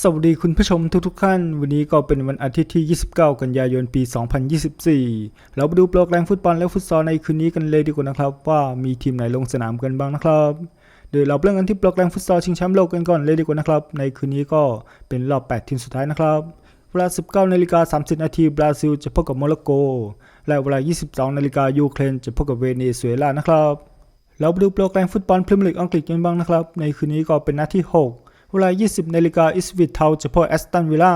สวัสดีคุณผู้ชมทุกๆท่าน วันนี้ก็เป็นวันอาทิตย์ที่ 29 กันยายนปี 2024 เราไปดูโปรแกรมฟุตบอลและฟุตซอลในคืนนี้กันเลยดีกว่านะครับ ว่ามีทีมไหนลงสนามกันบ้างนะครับเดี๋ยวเราเริ่มกันที่โปรแกรมฟุตซอลชิงแชมป์โลกกันก่อนเลยดีกว่านะครับ ในคืนนี้ก็เป็นรอบ 8 ทีมสุดท้ายนะครับ เวลา 19นาฬิกา30นาทีบราซิลจะพบกับโมร็อกโก และเวลา 22นาฬิกายูเครนจะพบกับเวเนซุเอลานะครับ เราไปดูโปรแกรมฟุตบอลพรีเมียร์ลีกอังกฤษกันบ้างนะครับ ในคืนนี้ก็เป็นนัดที่ 6 เวลา 20นาฬิกาอิสวิทเทาจะพบแอสตันวิลล่า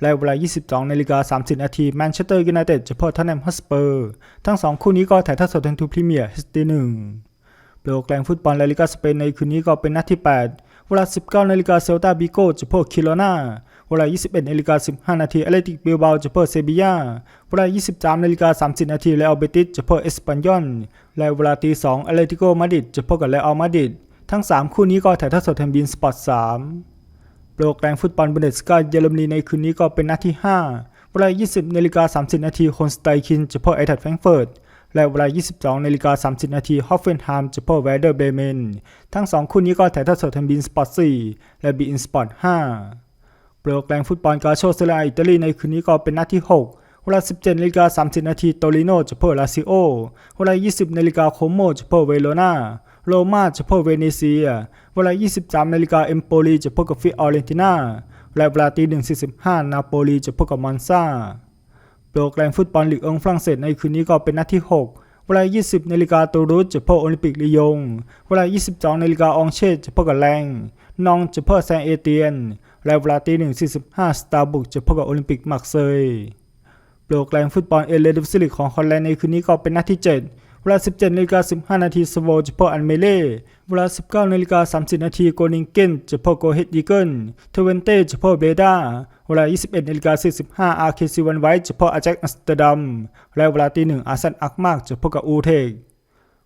และเวลา 22นาฬิกา30นาทีแมนเชสเตอร์ยูไนเต็ดจะพบทันแนมฮอสเปอร์ ทั้ง2คู่นี้ก็ถ่ายทอดสดทางทูพรีเมียร์ HD 1 โปรแกรมฟุตบอลลาลิกาสเปนในคืนนี้ก็เป็นนัดที่ 8 เวลา 19นาฬิกาเซลตาบิโกจะพบคิโลนาเวลา 21นาฬิกา15นาทีแอเลติกบิลบาจะพบเซบียาเวลา 23นาฬิกา30นาทีเลอัลเบติสจะพบเอสปันยอนและเวลาตี2แอเลติโกมาดิดจะพบกับเลอัลมาดิด ทั้ง 3 คู่นี้ก็ถ่ายทอดสดทางบีนสปอร์ต3โปรแกรมฟุตบอลบุนเดสกาเยอรมนีในคืนนี้ก็เป็นนัดที่ 5 เวลา 20นาฬิกา30 นาทีโคนสไตคินจะพบไอทัดแฟรงเฟิร์ตและเวลา 22นาฬิกา30 นาทีฮอฟเฟนไฮม์จะพบเวเดอร์เบเมน ทั้ง 2 คู่นี้ก็ถ่ายทอดสดทางบีนสปอร์ต4และบีอินสปอร์ต5โปรแกรมฟุตบอลกาโชเซเรียอิตาลีในคืนนี้ก็เป็นนัดที่ 6เวลา 17นาฬิกา30 นาทีโตริโนจะพบลาซิโอ เวลา 20นาฬิกาโคโมจะพบเวโรนา โรม่าจะพบเวเนเซีย เวลา 23 นาฬิกาเอมโปลีจะพบกับฟิออเรนตินาและเวลาตี1.45นาโปลีจะพบกับมอนซาโปรแกรมฟุตบอลลีกเอิงฝรั่งเศสในคืนนี้ก็เป็นนัดที่ 6 เวลา 20 นาฬิกาตูรุสจะพบโอลิมปิกลียง เวลา 22 นาฬิกาอองเชตจะพบกับแรงนองจะพบแซงเอเตียน และเวลาตี1.45สตาร์บุกจะพบกับโอลิมปิกมักเซยโปรแกรมฟุตบอลเอเลดิฟซิลิกของฮอลแลนด์ในคืนนี้ก็เป็นนัดที่ 7 เวลา 17นาฬิกา15 นาทีสโวจะพบอันเมเล่ เวลา 19นาฬิกา30 นาทีโกนิงเกนจะพบโกเฮดอีเกิลเทเวนเต้จะพบเบดาเวลา 21นาฬิกา45อาร์เคซีวันไวท์จะพบอาแจ็คอัสเตอร์ดัม และเวลาตีหนึ่งอาร์เซนอักมากจะพบกับอูเทก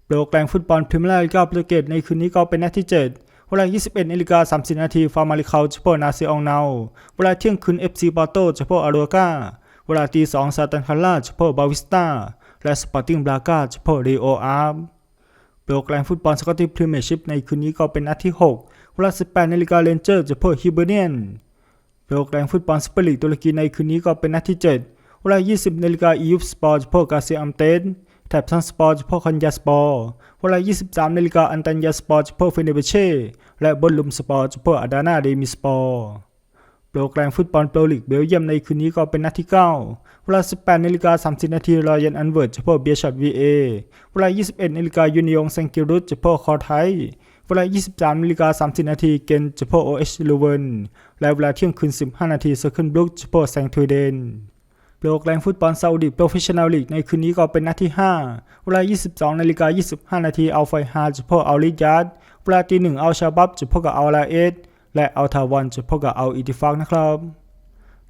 โปรแกรมฟุตบอลพรีเมียร์ลีกโปรตุเกสในคืนนี้ก็เป็นนัดที่ 7เวลา 21นาฬิกา30 นาที ฟาร์มาริคาจะพบนาซิอองเนา เวลาเที่ยงคืน FC ปอร์โตจะพบอารัวกา เวลาตี2ซาตันคาร่าจะพบบาวิสตา และสปอร์ติ้งบราก้าจะพบเรโออาร์มโปรแกรมฟุตบอลสกอตติชพรีเมียร์ชิพในคืนนี้ก็เป็นนัดที่ 6 เวลา 18นาฬิกาเรนเจอร์จะพบฮิเบเนียนโปรแกรมฟุตบอลสเปอร์ลีกตุรกีในคืนนี้ก็เป็นนัดที่ 7 เวลา 20นาฬิกาอียุฟสปอร์จะพบกาเซียอัมเตนแถบซันสปอร์จะพบคันยาสปอร์เวลา 23นาฬิกาอันตันยาสปอร์จะพบเฟเนเบเช่และบอลลุมสปอร์จะพบอาดานาเดมิสปอร์ โปรแกรมฟุตบอลโปรลีกเบลเยียมในคืนนี้ก็เป็นนัดที่ 9 เวลา 18นาฬิกา30นาทีรอยันอันเวิร์ดจะพบเบียร์ช็อตวีเอเวลา 21นาฬิกายูนิยงเซงกิรุตจะพบคอร์ไทยเวลา 23นาฬิกา30นาทีเกนจะพบโอเอชลูเวนและเวลาเที่ยงคืน 15นาทีเซอร์เคิลบลุกจะพบแซงทูเดนโปรแกรมฟุตบอลซาอุดิโปรเฟชชั่นแนลลีกในคืนนี้ก็เป็นนัดที่ 5 เวลา 22นาฬิกา25นาทีอัลไฟฮาจะพบอัลลิยัดเวลาตีหนึ่งอัลชาบับจะพบกับอัลลาเอด และอัลทาวันจะพบกับอัลอิติฟักนะครับ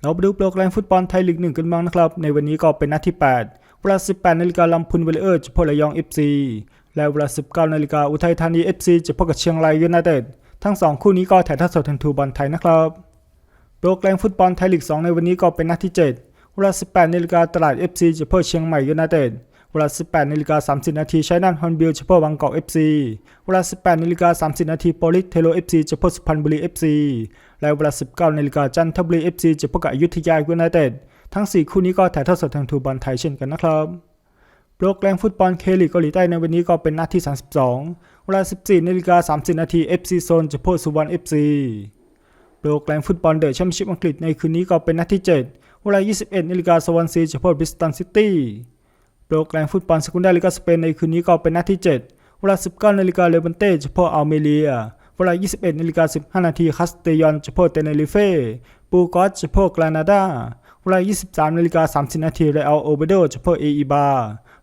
เราไปดูโปรแกรมฟุตบอลไทยลีกหนึ่งกันบ้างนะครับ ในวันนี้ก็เป็นนัดที่ 8 เวลา 18นาฬิกาลำพูนเวลเออร์จะพบระยอง FC และเวลา 19นาฬิกาอุทัยธานี FC จะพบกับเชียงรายยูไนเต็ดทั้ง 2 คู่นี้ก็ถ่ายทอดสดทางทูบอลไทยนะครับโปรแกรมฟุตบอลไทยลีก 2 ในวันนี้ก็เป็นนัดที่ 7 เวลา 18นาฬิกาตลาด FC จะพบเชียงใหม่ยูไนเต็ด เวลา 18นาฬิกา30นาทีใชัยนาทฮอนบิลจะพบบางกอก FC เวลา 18นาฬิกา30นาทีโปลิสเทโล FC จะพบสุพรรณบุรี FC และเวลา 19นาฬิกาจันทบุรี FC จะพบกับอยุธยายูไนเต็ดทั้ง 4 คู่นี้ก็ถ่ายทอดสดทางทูบอลไทยเช่นกันนะครับโปรแกรมฟุตบอลเคลีกเกาหลีใต้ในวันนี้ก็เป็นนัดที่ 32 เวลา 14นาฬิกา30นาที FC โซนจะพบสุวรรณ FC โปรแกรมฟุตบอลเดอะแชมเปี้ยนชิพอังกฤษในคืนนี้ก็เป็นนัดที่ 7 เวลา 21นาฬิกาสวอนซีจะพบบริสตันซิตี้ โปรแกรมฟุตบอลสกุนดาลิกาสเปนในคืนนี้ก็เป็นนัดที่ 7 เวลา 19นาฬิกาเลบันเต้จะพบอัลเมเรีย เวลา 21นาฬิกา15นาทีคาสเตยอนจะพบเตเนริเฟ่ปูกอสจะพบกรานาดา เวลา 23นาฬิกา30นาทีเรอัลโอเบโดจะพบเออีบา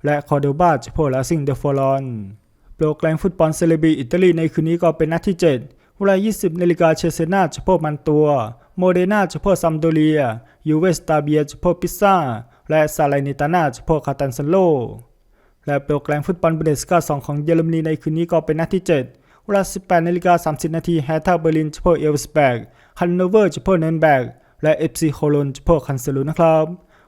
และคอร์โดบาจะพบลาซิงเดฟอรอนโปรแกรมฟุตบอลเซเลบีอิตาลีในคืนนี้ก็เป็นนัดที่ 7 เวลา 20นาฬิกาเชเซนาจะพบมันตัว โมเดนาจะพบซัมโดเรียยูเวสตาเบียจะพบพิซซ่า และซาลานิตานาจะพบคาตันซันโล และโปรแกรมฟุตบอลเบเดสกา2ของเยอรมนีในคืนนี้ก็เป็นนัดที่ 7 เวลา 18นาฬิกา30 นาทีแฮท่าเบอร์ลินจะพบเอลสแบกฮันโนเวอร์จะพบเนนแบกและเอฟซีโคโลนจะพบคันเซลูนะครับ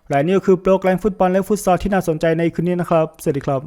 และนี่ก็คือโปรแกรมฟุตบอลและฟุตซอลที่น่าสนใจในคืนนี้นะครับ สวัสดีครับ